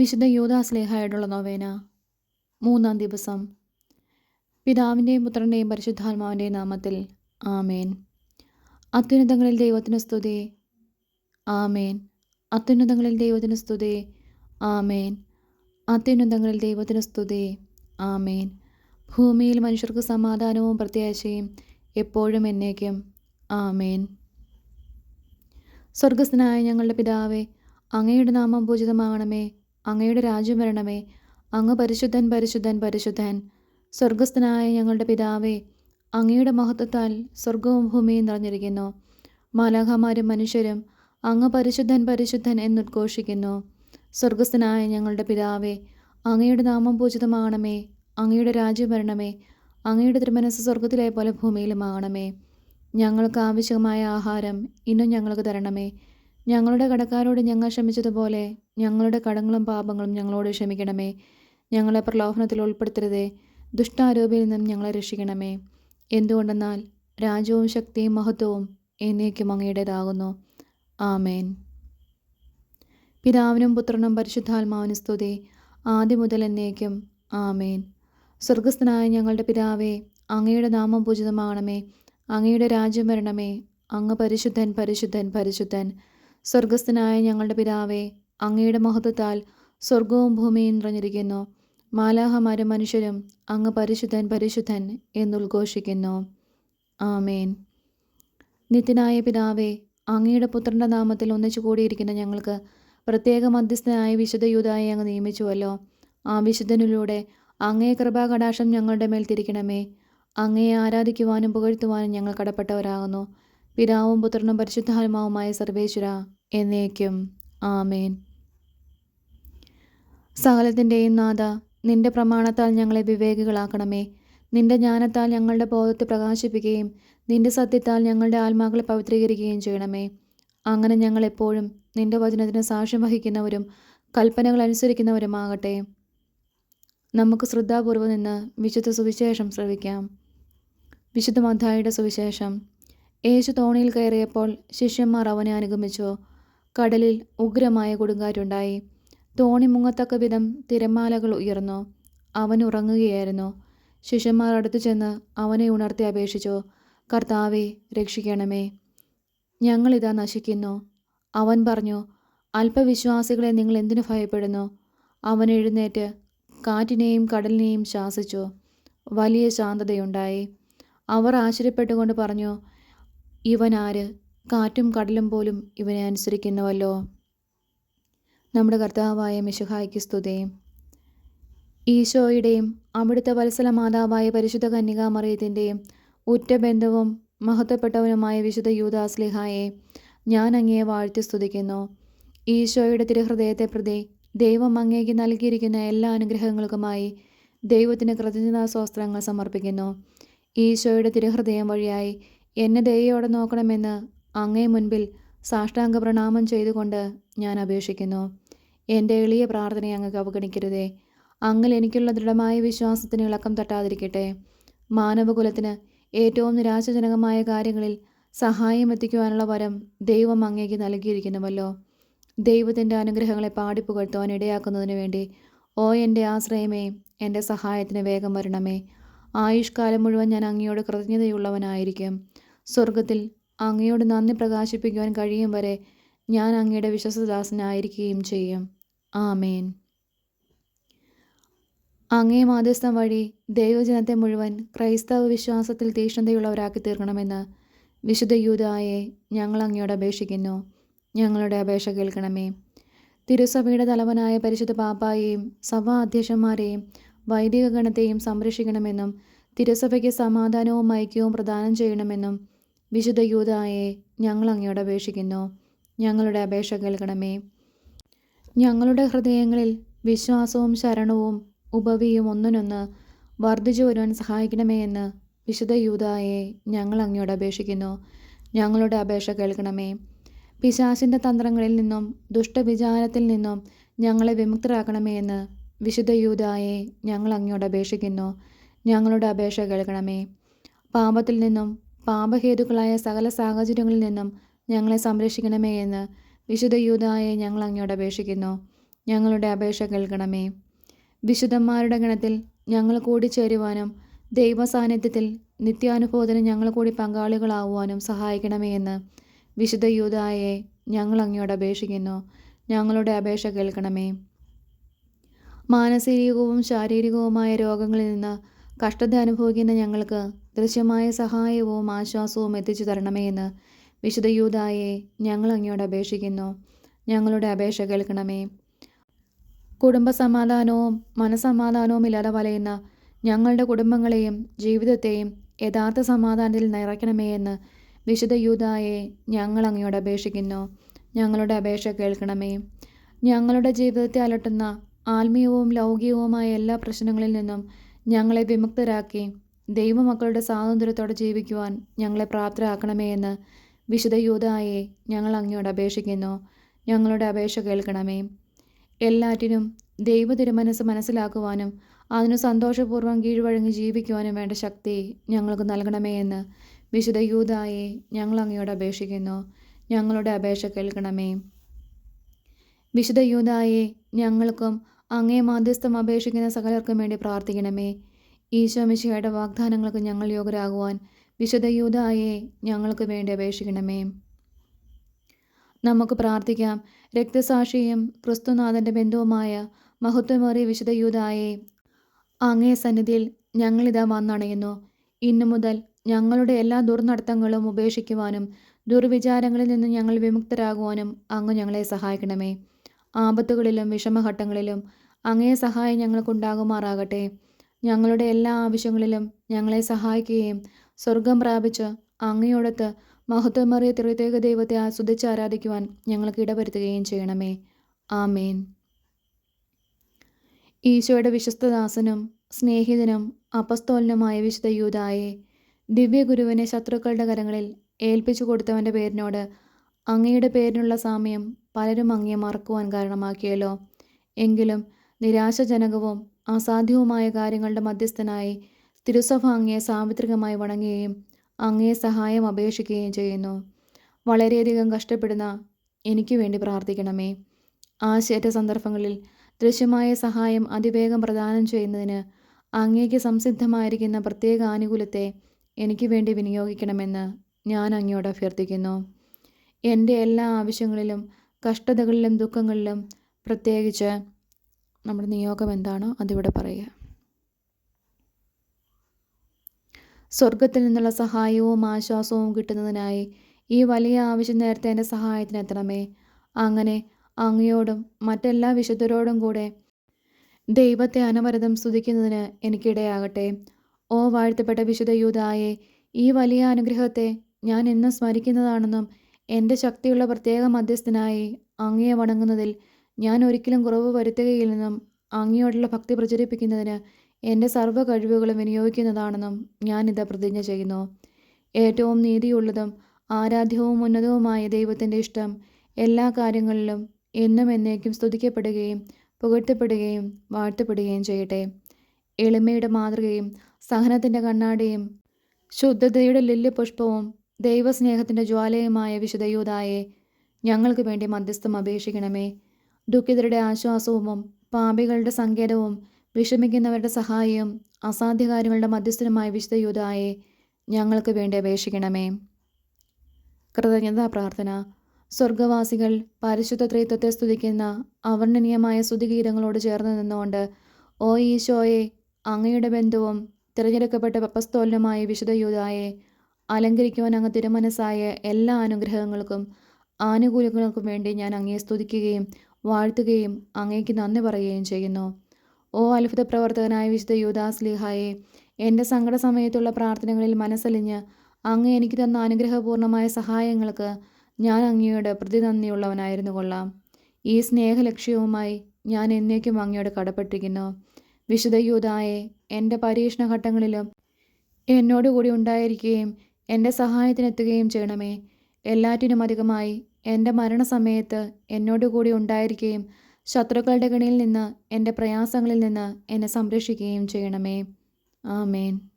വിശുദ്ധ യൂദാസ്ലേഹായോടുള്ള നോവേന. മൂന്നാം ദിവസം. പിതാവിന്റെയും പുത്രന്റെയും പരിശുദ്ധാത്മാവിന്റെയും നാമത്തിൽ. ആമേൻ. അത്യുന്നതങ്ങളിൽ ദൈവത്തിന് സ്തുതി. ആമേൻ. അത്യുന്നതങ്ങളിൽ ദൈവത്തിന് സ്തുതി. ആമേൻ. അത്യുന്നതങ്ങളിൽ ദൈവത്തിന് സ്തുതി. ആമേൻ. ഭൂമിയിൽ മനുഷ്യർക്ക് സമാധാനവും പ്രത്യാശയും എപ്പോഴും എന്നേക്കും. ആമേൻ. സ്വർഗസ്ഥനായ ഞങ്ങളുടെ പിതാവേ അങ്ങയുടെ നാമം പൂജിതമാകണമേ. അങ്ങയുടെ രാജ്യം വരണമേ. അങ്ങ് പരിശുദ്ധൻ പരിശുദ്ധൻ പരിശുദ്ധൻ. സ്വർഗസ്ഥനായ ഞങ്ങളുടെ പിതാവേ അങ്ങയുടെ മഹത്വത്താൽ സ്വർഗവും ഭൂമിയും നിറഞ്ഞിരിക്കുന്നു. മാലാഖമാരും മനുഷ്യരും അങ്ങ് പരിശുദ്ധൻ പരിശുദ്ധൻ എന്നുദ്ഘോഷിക്കുന്നു സ്വർഗസ്ഥനായ ഞങ്ങളുടെ പിതാവേ അങ്ങയുടെ നാമം പൂജിതമാകണമേ. അങ്ങയുടെ രാജ്യം വരണമേ. അങ്ങയുടെ തിരുമനസ് സ്വർഗത്തിലെ പോലെ ഭൂമിയിലുമാകണമേ ഞങ്ങൾക്ക് ആവശ്യമായ ആഹാരം ഇന്നും ഞങ്ങൾക്ക് തരണമേ. ഞങ്ങളുടെ കടക്കാരോട് ഞങ്ങൾ ക്ഷമിച്ചതുപോലെ ഞങ്ങളുടെ കടങ്ങളും പാപങ്ങളും ഞങ്ങളോട് ക്ഷമിക്കണമേ. ഞങ്ങളെ പ്രലോഭനത്തിൽ ഉൾപ്പെടുത്തരുതേ. ദുഷ്ടാരോപിയിൽ നിന്നും ഞങ്ങളെ രക്ഷിക്കണമേ. എന്തുകൊണ്ടെന്നാൽ രാജ്യവും ശക്തിയും മഹത്വവും എന്നേക്കും അങ്ങയുടേതാകുന്നു. ആമേൻ. പിതാവിനും പുത്രനും പരിശുദ്ധാത്മാവിനും സ്തുതി. ആദ്യം മുതൽ എന്നേക്കും. ആമേൻ. സ്വർഗസ്ഥനായ ഞങ്ങളുടെ പിതാവേ അങ്ങയുടെ നാമം പൂജിതമാകണമേ. അങ്ങയുടെ രാജ്യം വരണമേ. അങ്ങ് പരിശുദ്ധൻ പരിശുദ്ധൻ പരിശുദ്ധൻ. സ്വർഗസ്ഥനായ ഞങ്ങളുടെ പിതാവേ അങ്ങയുടെ മഹത്വത്താൽ സ്വർഗവും ഭൂമിയും നിറഞ്ഞിരിക്കുന്നു. മാലാഹമാരും മനുഷ്യരും അങ്ങ് പരിശുദ്ധൻ പരിശുദ്ധൻ എന്നുദ്ഘോഷിക്കുന്നു ആമേൻ. നിത്യനായ പിതാവേ അങ്ങയുടെ പുത്രന്റെ നാമത്തിൽ ഒന്നിച്ചു കൂടിയിരിക്കുന്ന ഞങ്ങൾക്ക് പ്രത്യേക മധ്യസ്ഥനായ വിശുദ്ധ യൂതായി അങ്ങ് നിയമിച്ചുവല്ലോ. ആ വിശുദ്ധനിലൂടെ അങ്ങേ കൃപാകടാക്ഷം ഞങ്ങളുടെ മേൽ തിരിക്കണമേ. അങ്ങയെ ആരാധിക്കുവാനും പുകഴ്ത്തുവാനും ഞങ്ങൾ കടപ്പെട്ടവരാകുന്നു. പിതാവും പുത്രനും പരിശുദ്ധാത്മാവുമായ സർവേശ്വര എന്നേക്കും. ആമേൻ. സകലത്തിന്റെയും നാഥ നിന്റെ പ്രമാണത്താൽ ഞങ്ങളെ വിവേകികളാക്കണമേ. നിന്റെ ജ്ഞാനത്താൽ ഞങ്ങളുടെ ബോധത്തെ പ്രകാശിപ്പിക്കുകയും നിന്റെ സത്യത്താൽ ഞങ്ങളുടെ ആത്മാക്കളെ പവിത്രീകരിക്കുകയും ചെയ്യണമേ. അങ്ങനെ ഞങ്ങൾ എപ്പോഴും നിന്റെ വചനത്തിന് സാക്ഷ്യം വഹിക്കുന്നവരും കൽപ്പനകൾ അനുസരിക്കുന്നവരുമാകട്ടെ. നമുക്ക് ശ്രദ്ധാപൂർവം നിന്ന് വിശുദ്ധ സുവിശേഷം ശ്രവിക്കാം. വിശുദ്ധ മത്തായിയുടെ സുവിശേഷം. യേശു തോണിയിൽ കയറിയപ്പോൾ ശിഷ്യന്മാർ അവനെ അനുഗമിച്ചു. കടലിൽ ഉഗ്രമായ കൊടുങ്കാറ്റുണ്ടായി. തോണി മുങ്ങത്തക്ക വിധം തിരമാലകൾ ഉയർന്നു. അവൻ ഉറങ്ങുകയായിരുന്നു. ശിഷ്യന്മാർ അടുത്തു ചെന്ന് അവനെ ഉണർത്തി അപേക്ഷിച്ചു കർത്താവെ രക്ഷിക്കണമേ. ഞങ്ങളിതാ നശിക്കുന്നു. അവൻ പറഞ്ഞു അല്പവിശ്വാസികളെ നിങ്ങൾ എന്തിനു ഭയപ്പെടുന്നു? അവൻ എഴുന്നേറ്റ് കാറ്റിനെയും കടലിനെയും ശാസിച്ചു. വലിയ ശാന്തതയുണ്ടായി. അവർ ആശ്ചര്യപ്പെട്ടുകൊണ്ട് പറഞ്ഞു ഇവൻ ആര് കാറ്റും കടലും പോലും ഇവനെ അനുസരിക്കുന്നുവല്ലോ. നമ്മുടെ കർത്താവായ മിശുഹായ്ക്ക് സ്തുതയും ഈശോയുടെയും അവിടുത്തെ വത്സല മാതാവായ പരിശുദ്ധ കന്യകാമറിയത്തിന്റെയും ഉറ്റ ബന്ധവും മഹത്വപ്പെട്ടവനുമായ വിശുദ്ധ യൂദാസ്ലിഹായെ ഞാൻ അങ്ങയെ വാഴ്ത്തി സ്തുതിക്കുന്നു. ഈശോയുടെ തിരുഹൃദയത്തെ പ്രതി ദൈവം അങ്ങേക്ക് നൽകിയിരിക്കുന്ന എല്ലാ അനുഗ്രഹങ്ങൾക്കുമായി ദൈവത്തിന് കൃതജ്ഞതാസ്വസ്ത്രങ്ങൾ സമർപ്പിക്കുന്നു. ഈശോയുടെ തിരുഹൃദയം വഴിയായി എന്നെ ദയോടെ നോക്കണമെന്ന് അങ്ങേ മുൻപിൽ സാഷ്ടാംഗ പ്രണാമം ചെയ്തുകൊണ്ട് ഞാൻ അപേക്ഷിക്കുന്നു. എന്റെ എളിയ പ്രാർത്ഥനയെ അങ്ങ് അവഗണിക്കരുതേ. അങ്ങിൽ എനിക്കുള്ള ദൃഢമായ വിശ്വാസത്തിന് ഇളക്കം തട്ടാതിരിക്കട്ടെ. മാനവകുലത്തിന് ഏറ്റവും നിരാശജനകമായ കാര്യങ്ങളിൽ സഹായം എത്തിക്കുവാനുള്ള വരം ദൈവം അങ്ങേക്ക് നൽകിയിരിക്കുന്നുവല്ലോ. ദൈവത്തിന്റെ അനുഗ്രഹങ്ങളെ പാടിപ്പുകഴ്ത്തുവാൻ ഇടയാക്കുന്നതിന് വേണ്ടി ഓ എന്റെ ആശ്രയമേ എന്റെ സഹായത്തിന് വേഗം വരണമേ. ആയുഷ്കാലം മുഴുവൻ ഞാൻ അങ്ങയോട് കൃതജ്ഞതയുള്ളവനായിരിക്കും. സ്വർഗത്തിൽ അങ്ങയോട് നന്ദി പ്രകാശിപ്പിക്കുവാൻ കഴിയും വരെ ഞാൻ അങ്ങയുടെ വിശ്വസദാസനായിരിക്കുകയും ചെയ്യും. ആമേൻ. അങ്ങേ മാധ്യസ്ഥം വഴി ദൈവജനത്തെ മുഴുവൻ ക്രൈസ്തവ വിശ്വാസത്തിൽ തീക്ഷ്ണതയുള്ളവരാക്കി തീർക്കണമെന്ന് വിശുദ്ധ യൂതായെ ഞങ്ങൾ അങ്ങയോട് അപേക്ഷിക്കുന്നു. ഞങ്ങളുടെ അപേക്ഷ കേൾക്കണമേ. തിരുസഭയുടെ തലവനായ പരിശുദ്ധ പാപ്പായെയും സഭാ അധ്യക്ഷന്മാരെയും വൈദിക ഗണത്തെയും സംരക്ഷിക്കണമെന്നും തിരുസഭയ്ക്ക് സമാധാനവും ഐക്യവും പ്രദാനം ചെയ്യണമെന്നും വിശുദ്ധ യൂതായെ ഞങ്ങൾ അങ്ങയോട് അപേക്ഷിക്കുന്നു. ഞങ്ങളുടെ അപേക്ഷ കേൾക്കണമേ. ഞങ്ങളുടെ ഹൃദയങ്ങളിൽ വിശ്വാസവും ശരണവും ഉപവിയും ഒന്നിനൊന്ന് വർദ്ധിച്ചു വരുവാൻ സഹായിക്കണമേ എന്ന് വിശുദ്ധ യൂതായെ ഞങ്ങൾ അങ്ങയോട് അപേക്ഷിക്കുന്നു. ഞങ്ങളുടെ അപേക്ഷ കേൾക്കണമേ. പിശാസിന്റെ തന്ത്രങ്ങളിൽ നിന്നും ദുഷ്ടവിചാരത്തിൽ നിന്നും ഞങ്ങളെ വിമുക്തരാക്കണമേ എന്ന് വിശുദ്ധ യൂതായെ ഞങ്ങൾ അങ്ങയോട് അപേക്ഷിക്കുന്നു. ഞങ്ങളുടെ അപേക്ഷ കേൾക്കണമേ. പാപത്തിൽ നിന്നും പാപഹേതുക്കളായ സകല സാഹചര്യങ്ങളിൽ നിന്നും ഞങ്ങളെ സംരക്ഷിക്കണമേ എന്ന് വിശുദ്ധ യൂതായെ ഞങ്ങൾ അങ്ങയോട് അപേക്ഷിക്കുന്നു. ഞങ്ങളുടെ അപേക്ഷ കേൾക്കണമേ. വിശുദ്ധന്മാരുടെ ഗണത്തിൽ ഞങ്ങൾ കൂടിച്ചേരുവാനും ദൈവസാന്നിധ്യത്തിൽ നിത്യാനുഭവത്തിന് ഞങ്ങൾ കൂടി പങ്കാളികളാവുവാനും സഹായിക്കണമേ എന്ന് വിശുദ്ധ യൂതായെ ഞങ്ങൾ അങ്ങയോട് അപേക്ഷിക്കുന്നു. ഞങ്ങളുടെ അപേക്ഷ കേൾക്കണമേ. മാനസികവും ശാരീരികവുമായ രോഗങ്ങളിൽ നിന്ന് കഷ്ടത അനുഭവിക്കുന്ന ഞങ്ങൾക്ക് ദൃശ്യമായ സഹായവും ആശ്വാസവും എത്തിച്ചു തരണമേ എന്ന് വിശുദ്ധ യൂതായെ ഞങ്ങൾ അങ്ങയോട് അപേക്ഷിക്കുന്നു. ഞങ്ങളുടെ അപേക്ഷ കേൾക്കണമേ. കുടുംബ സമാധാനവും മനസമാധാനവും ഇല്ലാതെ വലയുന്ന ഞങ്ങളുടെ കുടുംബങ്ങളെയും ജീവിതത്തെയും യഥാർത്ഥ സമാധാനത്തിൽ നിറയ്ക്കണമേ എന്ന് വിശുദ്ധ യൂതായെ ഞങ്ങൾ അങ്ങയോട് അപേക്ഷിക്കുന്നു. ഞങ്ങളുടെ അപേക്ഷ കേൾക്കണമേ. ഞങ്ങളുടെ ജീവിതത്തെ അലട്ടുന്ന ആത്മീയവും ലൗകികവുമായ എല്ലാ പ്രശ്നങ്ങളിൽ നിന്നും ഞങ്ങളെ വിമുക്തരാക്കി ദൈവമക്കളുടെ സ്വാതന്ത്ര്യത്തോടെ ജീവിക്കുവാൻ ഞങ്ങളെ പ്രാപ്തരാക്കണമേ എന്ന് വിശുദ്ധ യൂതായെ ഞങ്ങൾ അങ്ങയോട് അപേക്ഷിക്കുന്നു. ഞങ്ങളുടെ അപേക്ഷ കേൾക്കണമേ. എല്ലാറ്റിനും ദൈവ തിരുമനസ് മനസ്സിലാക്കുവാനും അതിനു സന്തോഷപൂർവം കീഴ്വഴങ്ങി ജീവിക്കുവാനും വേണ്ട ശക്തി ഞങ്ങൾക്ക് നൽകണമേ എന്ന് വിശുദ്ധ യൂതായെ ഞങ്ങൾ അങ്ങയോട് അപേക്ഷിക്കുന്നു. ഞങ്ങളുടെ അപേക്ഷ കേൾക്കണമേ. വിശുദ്ധ യൂതായെ ഞങ്ങൾക്കും അങ്ങേ മാധ്യസ്ഥം അപേക്ഷിക്കുന്ന സകലർക്കും വേണ്ടി പ്രാർത്ഥിക്കണമേ. ഈശോ മിശിയുടെ വാഗ്ദാനങ്ങൾക്ക് ഞങ്ങൾ യോഗ്യരാകുവാൻ വിശുദ്ധ യൂതായെ ഞങ്ങൾക്ക് വേണ്ടി അപേക്ഷിക്കണമേ. നമുക്ക് പ്രാർത്ഥിക്കാം. രക്തസാക്ഷിയും ക്രിസ്തുനാഥന്റെ ബന്ധുവുമായ മഹത്വമേറിയ വിശുദ്ധ യൂതായെ അങ്ങേ സന്നിധിയിൽ ഞങ്ങളിതാ വന്നണയുന്നു. ഇന്നു മുതൽ ഞങ്ങളുടെ എല്ലാ ദുർനടത്തങ്ങളും ഉപേക്ഷിക്കുവാനും ദുർവിചാരങ്ങളിൽ നിന്ന് ഞങ്ങൾ വിമുക്തരാകുവാനും അങ്ങ് ഞങ്ങളെ സഹായിക്കണമേ. ആപത്തുകളിലും വിഷമഘട്ടങ്ങളിലും അങ്ങേ സഹായം ഞങ്ങൾക്കുണ്ടാകുമാറാകട്ടെ. ഞങ്ങളുടെ എല്ലാ ആവശ്യങ്ങളിലും ഞങ്ങളെ സഹായിക്കുകയും സ്വർഗം പ്രാപിച്ച് അങ്ങയോടത്ത് മഹത്വമേറിയ ത്രിത്യേക ദൈവത്തെ ആസ്വദിച്ച് ആരാധിക്കുവാൻ ഞങ്ങൾക്ക് ഇടവരുത്തുകയും ചെയ്യണമേ. ആമേൻ. ഈശോയുടെ വിശ്വസ്തദാസനും സ്നേഹിതനും അപസ്തോലനുമായ വിശുദ്ധ യൂതായെ ദിവ്യഗുരുവിനെ ശത്രുക്കളുടെ കരങ്ങളിൽ ഏൽപ്പിച്ചു കൊടുത്തവന്റെ പേരിനോട് അങ്ങയുടെ പേരിനുള്ള സാമ്യം പലരും അങ്ങയെ മറക്കുവാൻ കാരണമാക്കിയല്ലോ. എങ്കിലും നിരാശജനകവും അസാധ്യവുമായ കാര്യങ്ങളുടെ മധ്യസ്ഥനായി തിരുസഭ അങ്ങയെ സാർവത്രികമായി വണങ്ങുകയും അങ്ങയെ സഹായം അപേക്ഷിക്കുകയും ചെയ്യുന്നു. വളരെയധികം കഷ്ടപ്പെടുന്ന എനിക്ക് വേണ്ടി പ്രാർത്ഥിക്കണമേ. ആശയറ്റ സന്ദർഭങ്ങളിൽ ദൃശ്യമായ സഹായം അതിവേഗം പ്രദാനം ചെയ്യുന്നതിന് അങ്ങേക്ക് സംസിദ്ധമായിരിക്കുന്ന പ്രത്യേക ആനുകൂല്യത്തെ എനിക്ക് വേണ്ടി വിനിയോഗിക്കണമെന്ന് ഞാൻ അങ്ങയോട് അഭ്യർത്ഥിക്കുന്നു. എന്റെ എല്ലാ ആവശ്യങ്ങളിലും കഷ്ടതകളിലും ദുഃഖങ്ങളിലും പ്രത്യേകിച്ച് നമ്മുടെ നിയോഗം എന്താണോ? അതിവിടെ പറയുക. സ്വർഗത്തിൽ നിന്നുള്ള സഹായവും ആശ്വാസവും കിട്ടുന്നതിനായി ഈ വലിയ ആവശ്യം നേരത്തെ എന്റെ സഹായത്തിന് എത്തണമേ. അങ്ങനെ അങ്ങയോടും മറ്റെല്ലാ വിശുദ്ധരോടും കൂടെ ദൈവത്തെ അനവരതം സ്തുതിക്കുന്നതിന് എനിക്കിടയാകട്ടെ. ഓ വാഴ്ത്തപ്പെട്ട വിശുദ്ധ യൂതായെ ഈ വലിയ അനുഗ്രഹത്തെ ഞാൻ എന്നും സ്മരിക്കുന്നതാണെന്നും എന്റെ ശക്തിയുള്ള പ്രത്യേക മധ്യസ്ഥനായി അങ്ങയെ വണങ്ങുന്നതിൽ ഞാൻ ഒരിക്കലും കുറവ് വരുത്തുകയില്ലെന്നും അങ്ങയോടുള്ള ഭക്തി പ്രചരിപ്പിക്കുന്നതിന് എന്റെ സർവ കഴിവുകളും വിനിയോഗിക്കുന്നതാണെന്നും ഞാനിത് പ്രതിജ്ഞ ചെയ്യുന്നു. ഏറ്റവും നീതിയുള്ളതും ആരാധ്യവും ഉന്നതവുമായ ദൈവത്തിന്റെ ഇഷ്ടം എല്ലാ കാര്യങ്ങളിലും എന്നും എന്നേക്കും സ്തുതിക്കപ്പെടുകയും പുകഴ്ത്തപ്പെടുകയും വാഴ്ത്തപ്പെടുകയും ചെയ്യട്ടെ. എളിമയുടെ മാതൃകയും സഹനത്തിന്റെ കണ്ണാടിയും ശുദ്ധതയുടെ ലില്ലിപുഷ്പവും ദൈവസ്നേഹത്തിന്റെ ജ്വാലയുമായ വിശുദ്ധയൂതായെ ഞങ്ങൾക്ക് വേണ്ടി മധ്യസ്ഥം അപേക്ഷിക്കണമേ. ദുഃഖിതരുടെ ആശ്വാസവും പാപികളുടെ സങ്കേതവും വിഷമിക്കുന്നവരുടെ സഹായവും അസാധ്യകാര്യങ്ങളുടെ മധ്യസ്ഥനുമായ വിശുദ്ധയൂതായെ ഞങ്ങൾക്ക് വേണ്ടി അപേക്ഷിക്കണമേ. കൃതജ്ഞതാ പ്രാർത്ഥന. സ്വർഗവാസികൾ പരിശുദ്ധ ത്രിത്വത്തെ സ്തുതിക്കുന്ന അവർണനീയമായ സ്തുതിഗീതങ്ങളോട് ചേർന്ന് നിന്നുകൊണ്ട് ഓ ഈശോയെ അങ്ങയുടെ ബന്ധുവും തിരഞ്ഞെടുക്കപ്പെട്ട പപ്പസ്തോലനുമായ വിശുദ്ധ യൂതായെ അലങ്കരിക്കുവാൻ അങ്ങ് തിരുമനസ്സായ എല്ലാ അനുഗ്രഹങ്ങൾക്കും ആനുകൂല്യങ്ങൾക്കും വേണ്ടി ഞാൻ അങ്ങയെ സ്തുതിക്കുകയും വാഴ്ത്തുകയും അങ്ങേക്ക് നന്ദി പറയുകയും ചെയ്യുന്നു. ഓ അത്ഭുത പ്രവർത്തകനായ വിശുദ്ധ യുദാസ് ലിഹായെ എന്റെ സങ്കട സമയത്തുള്ള പ്രാർത്ഥനകളിൽ മനസ്സലിഞ്ഞ് അങ്ങ് എനിക്ക് തന്ന അനുഗ്രഹപൂർണമായ സഹായങ്ങൾക്ക് ഞാൻ അങ്ങയോട് പ്രതിനന്ദിയുള്ളവനായിരുന്നു കൊള്ളാം. ഈ സ്നേഹലക്ഷ്യവുമായി ഞാൻ എന്നേക്കും അങ്ങയോട് കടപ്പെട്ടിരിക്കുന്നു. വിശുദ്ധ യൂതായെ എന്റെ പരീക്ഷണഘട്ടങ്ങളിലും എന്നോടുകൂടി ഉണ്ടായിരിക്കുകയും എന്റെ സഹായത്തിനെത്തുകയും ചെയ്യണമേ. എല്ലാറ്റിനും അധികമായി എന്റെ മരണസമയത്ത് എന്നോടുകൂടി ഉണ്ടായിരിക്കുകയും ശത്രുക്കളുടെ കണിയിൽ നിന്ന് എന്റെ പ്രയാസങ്ങളിൽ നിന്ന് എന്നെ സംരക്ഷിക്കുകയും ചെയ്യണമേ. ആമേൻ.